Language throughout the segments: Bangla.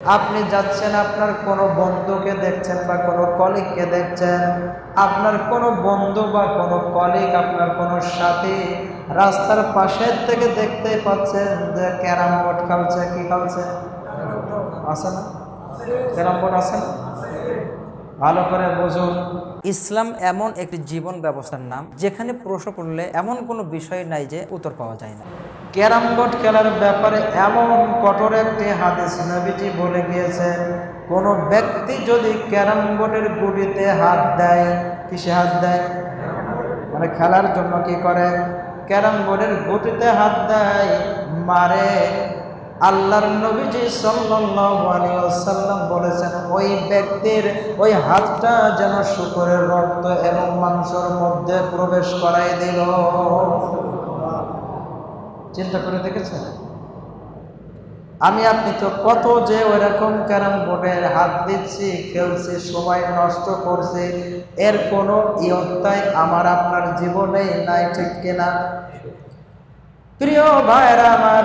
আপনি যাচ্ছেন, আপনার কোনো বন্ধুকে দেখছেন বা কোনো কলিগকে দেখছেন, আপনার কোনো বন্ধু বা কোনো কলিগ, আপনার কোনো সাথী রাস্তার পাশের থেকে দেখতেই পাচ্ছেন যে ক্যারাম বোর্ড খেলছে, কি খেলছে? আছে না? ক্যারাম বোর্ড আছে না? ভালো করে বুঝুন। ইসলাম এমন একটি জীবন ব্যবস্থার নাম, যেখানে প্রশ্ন করলে এমন কোনো বিষয় নাই যে উত্তর পাওয়া যায় না। ক্যারাম বোর্ড খেলার ব্যাপারে এমন কঠোর একটি হাদিস নবীজি বলে গিয়েছেন, কোনো ব্যক্তি যদি ক্যারাম বোর্ডের গুটিতে হাত দেয়, কিসে হাত দেয়? মানে খেলার জন্য কি করে? ক্যারাম বোর্ডের গুটিতে হাত দেয়, মারে। আল্লাহর নবীজি ওয়াসাল্লাম বলেছেন, ওই ব্যক্তির ওই হাতটা যেন শুকরের রক্ত এবং মাংসর মধ্যে প্রবেশ করাই দিল। চিন্তা করে দেখেছেন? আমি আপনি তো কত যে ওইরকম ক্যারাম বোর্ডের হাত দিচ্ছি, খেলছি, সময় নষ্ট করছে, এর কোনো ইয়ত্তাই আমার আপনার জীবনে নাই, ঠিক কিনা? প্রিয় ভাইরা আমার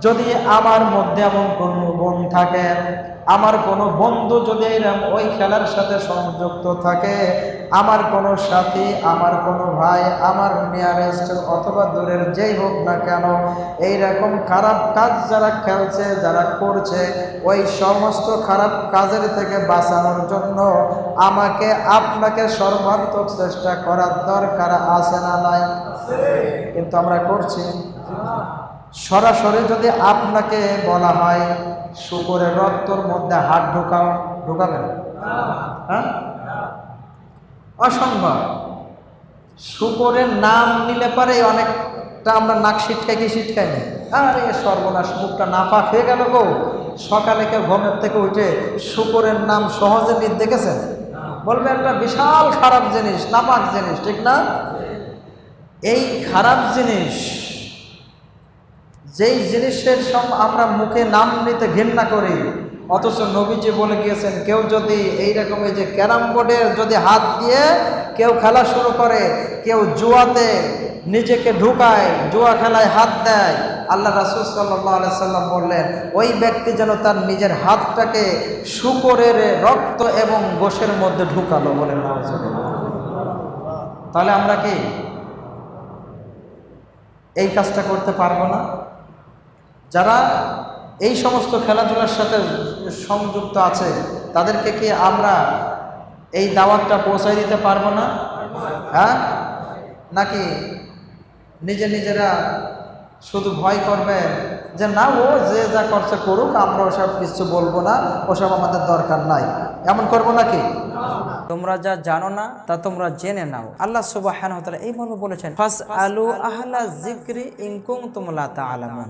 যদি আমার মধ্যে এমন কোনো বোন থাকে আমার কোনো বন্ধু যদি এরম ওই খেলার সাথে সংযুক্ত থাকে আমার কোনো সাথী আমার কোনো ভাই আমার নিয়ারেস্ট অথবা দূরের যেই হোক না কেন এই রকম খারাপ কাজ যারা খেলছে যারা করছে ওই সমস্ত খারাপ কাজের থেকে বাঁচানোর জন্য আমাকে আপনাকে সর্বাত্মক চেষ্টা করার দরকার আছে না নাই? কিন্তু আমরা করছি। সরাসরি যদি আপনাকে বলা হয়, শুকরের রক্তর মধ্যে হাত ঢোকাও, ঢোকাবেন? হ্যাঁ? অসম্ভব। শুকরের নাম নিলে পরে অনেকটা আমরা নাক ছিটকাই কি ছিটকাই না? আরে সর্বনাশ, মুখটা নাপাক হয়ে গেল গো। সকালে কেউ ঘুমের থেকে উঠে শুকরের নাম সহজে নিতে দেখেছেন? বলবে একটা বিশাল খারাপ জিনিস, নাপাক জিনিস, ঠিক না? এই খারাপ জিনিস যেই জিনিসের সব আমরা মুখে নাম নিতে ঘৃণা করি, অথচ নবীজি বলে গিয়েছেন, কেউ যদি এই রকম এই যে ক্যারাম বোর্ডে যদি হাত দিয়ে কেউ খেলা শুরু করে, কেউ জুয়াতে নিজেকে ঢুকায়, জুয়া খেলায় হাত দেয়, আল্লাহ রাসুল সাল্লাহ সাল্লাম বললেন, ওই ব্যক্তি যেন তার নিজের হাতটাকে শুকরের রক্ত এবং গোষের মধ্যে ঢুকালো বলে তাহলে আমরা কি এই কাজটা করতে পারব না? যারা এই সমস্ত খেলাধুলার সাথে সংযুক্ত আছে, তাদেরকে কি আমরা এই দাওয়াতটা পৌঁছাই দিতে পারব না? হ্যাঁ? নাকি নিজে নিজেরা শুধু ভয় করবে যে না, ও যে যা করছে করুক, আমরা ওসব কিছু বলব না, ওসব আমাদের দরকার নাই। এমন করব নাকি? তোমরা যা জানো না, তা তোমরা জেনে নাও। আল্লাহ সুবাহ এইভাবে বলেছেন ফাস আলু আহলা জিক্রি ইনকুম তোমলা তা আলামান